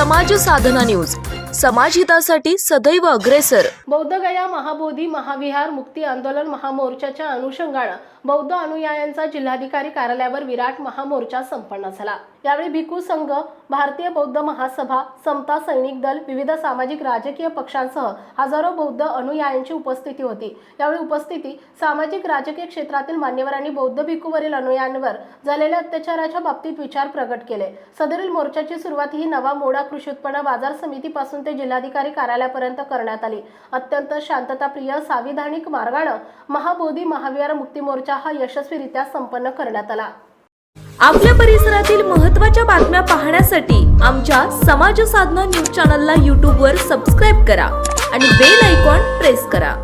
समाज साधना न्यूज. समाजहितासाठी सदैव अग्रेसर. बौद्धगया महाबोधी महाविहार मुक्ती आंदोलन महामोर्चाच्या अनुषंगानं बौद्ध अनुयायांचा जिल्हाधिकारी कार्यालयावर विराट महामोर्चा संपन्न झाला. यावेळी भिक्खू संघ भारतीय बौद्ध महासभा समता सैनिक दल विविध सामाजिक राजकीय पक्षांसह हजारो बौद्ध अनुयायांची उपस्थिती होती. यावेळी उपस्थिती सामाजिक राजकीय क्षेत्रातील मान्यवरांनी बौद्ध भिक्खूवरील अनुयायांवर झालेल्या अत्याचाराच्या बाबतीत विचार प्रकट केले. सदरील मोर्चाची सुरुवात ही नवा मोडा कृषी उत्पन्न बाजार समितीपासून ते ते जिल्हाधिकारी कार्यालयापर्यंत करण्यात आली. अत्यंत शांतताप्रिय साविधानिक मार्गानं महाबोधी महाविहार मुक्ती मोर्चा हा यशस्वीरित्या संपन्न करण्यात आला. आपल्या परिसरातील महत्त्वाच्या बातम्या पाहण्यासाठी आमच्या समाज साधना न्यूज चॅनलला यूट्यूबवर सबस्क्राईब करा आणि बेल आयकॉन प्रेस करा.